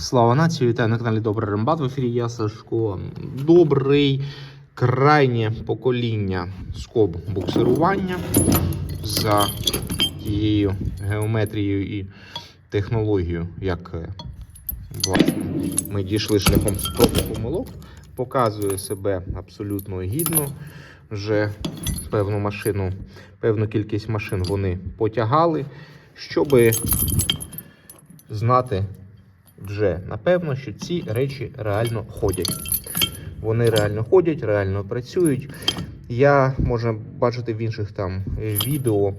Слава нації, вітаю на каналі Добрий Рембат. В ефірі я Сашко. Добрий крайнє покоління скоб буксирування за тією геометрією і технологією, як е, власне, ми дійшли шляхом спроб помилок. Показує себе абсолютно гідно. Вже певну машину, певну кількість машин вони потягали, щоби знати вже напевно, що ці речі реально ходять. Вони реально ходять, реально працюють. Я можна бачити в інших там е, відео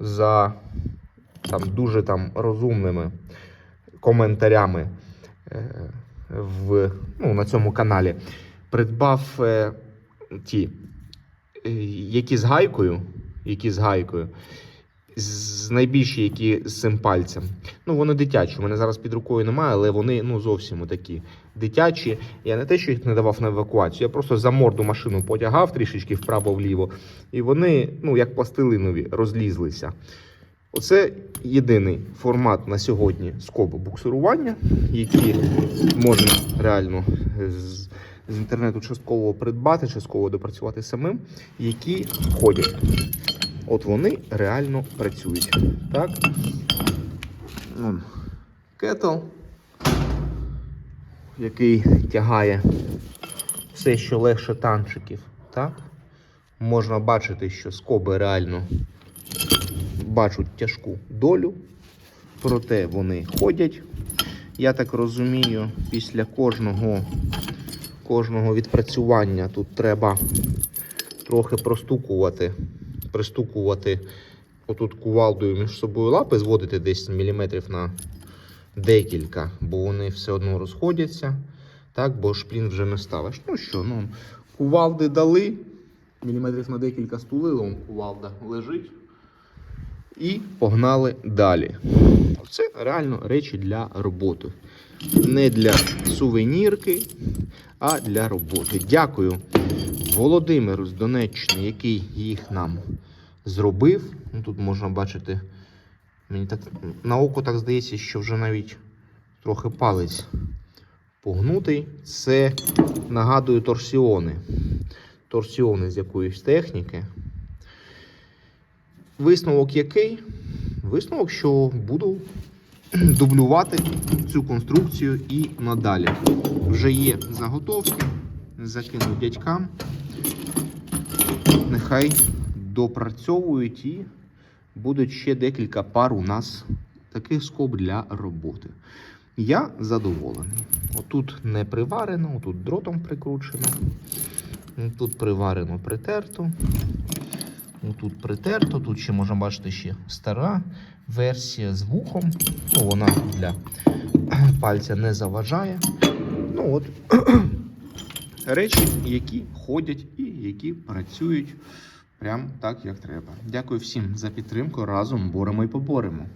за там дуже там розумними коментарями е, в, ну, на цьому каналі. Придбав е, ті, е, які з гайкою, які з гайкою, з найбільші, які з цим пальцем. Ну, вони дитячі. У мене зараз під рукою немає, але вони ну зовсім такі дитячі. Я не те, що їх не давав на евакуацію, я просто за морду машину потягав трішечки вправо-вліво, і вони, ну як пластилинові, розлізлися. Оце єдиний формат на сьогодні скобу буксирування, який можна реально з, з інтернету частково придбати, частково допрацювати самим, які ходять. От вони реально працюють. Так? Кетл, який тягає все, що легше танчиків. Так? Можна бачити, що скоби реально бачать тяжку долю, проте вони ходять. Я так розумію, після кожного, кожного відпрацювання тут треба трохи простукувати, пристукувати отут кувалдою між собою лапи, зводити десь міліметрів на декілька, бо вони все одно розходяться. Так, бо шплін вже не ставиш. Ну що, ну, кувалди дали, міліметрів на декілька стулили, он кувалда лежить. І погнали далі. Це реально речі для роботи. Не для сувенірки, а для роботи. Дякую Володимиру з Донеччини, який їх нам зробив. Ну, тут можна бачити, мені так на око так здається, що вже навіть трохи палець погнутий. Це нагадую торсіони. Торсіони з якоїсь техніки. Висновок який? Висновок, що буду дублювати цю конструкцію і надалі. Вже є заготовки, закину дядькам. Нехай допрацьовують і будуть ще декілька пар у нас таких скоб для роботи. Я задоволений. Отут не приварено, отут дротом прикручено. Тут приварено притерто. Тут притерто, тут ще можна бачити ще стара версія з вухом. Ну, вона для пальця не заважає. Ну от речі, які ходять і які працюють прям так, як треба. Дякую всім за підтримку. Разом боремо і поборемо.